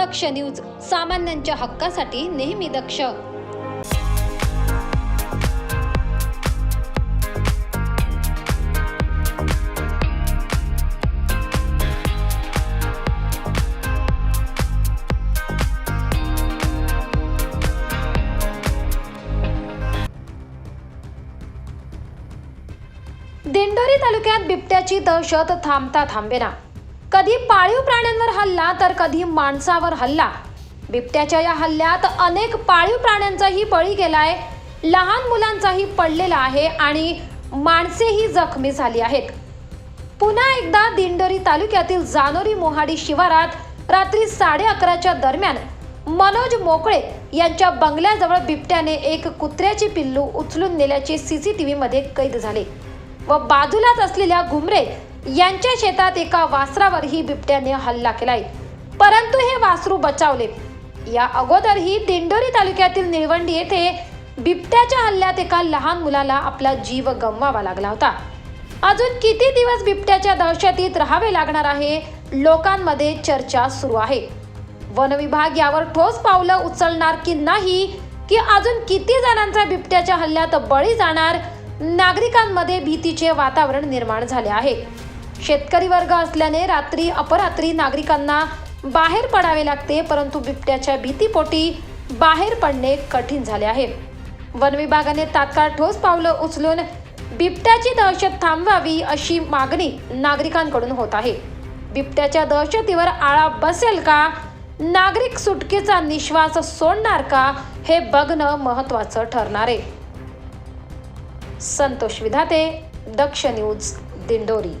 दक्ष news सामान्यांच्या हक्कासाठी नेहमी दक्ष. दिंडोरी तालुक्यात बिबट्याची दहशत थांबता थांबेना. कधी पाळीव प्राण्यांवर हल्ला तर कधी माणसावर हल्ला. बिबट्याच्या या हल्ल्यात अनेक पाळीव प्राण्यांचाही बळी गेलाय लहान मुलांचाही पडलेला आहे आणि माणसेही जखमी झाली आहेत. पुन्हा एकदा दिंडोरी तालुक्यातील जानोरी मोहाडी शिवारात रात्री साडे अकराच्या दरम्यान मनोज मोकळे यांच्या बंगल्याजवळ बिबट्याने एक कुत्र्याचे पिल्लू उचलून नेल्याचे सीसीटीव्हीमध्ये कैद झाले व बाजूलाच असलेल्या घुमरे यांच्या शेतात एका वासरावरही बिबट्याने हल्ला केलाय. परंतु हे वासरू बचावले. या अगोदरही दिंडोरी तालुक्यातील निळवंडी येथे बिबट्याच्या हल्ल्यात एका लहान मुलाला आपला जीव गमवावा लागला होता. अजून किती दिवस बिबट्याच्या दहशतीत राहावे लागणार आहे लोकांमध्ये चर्चा सुरू आहे. वन विभाग यावर ठोस पावलं उचलणार की नाही की अजून किती जणांचा बिबट्याच्या हल्ल्यात बळी जाणार नागरिकांमध्ये भीतीचे वातावरण निर्माण झाले आहे. शेतकरी वर्ग असल्याने रात्री अपरात्री नागरिकांना बाहेर पडावे लागते परंतु बिबट्याच्या भीतीपोटी बाहेर पडणे कठीण झाले आहे. वन विभागाने तात्काळ ठोस पावलं उचलून बिबट्याची दहशत थांबवावी अशी मागणी नागरिकांकडून होत आहे. बिबट्याच्या दहशतीवर आळा बसेल का? नागरिक सुटकेचा निश्वास सोडणार का? हे बघणं महत्वाचं ठरणार आहे. संतोष विधाते दक्ष न्यूज दिंडोरी.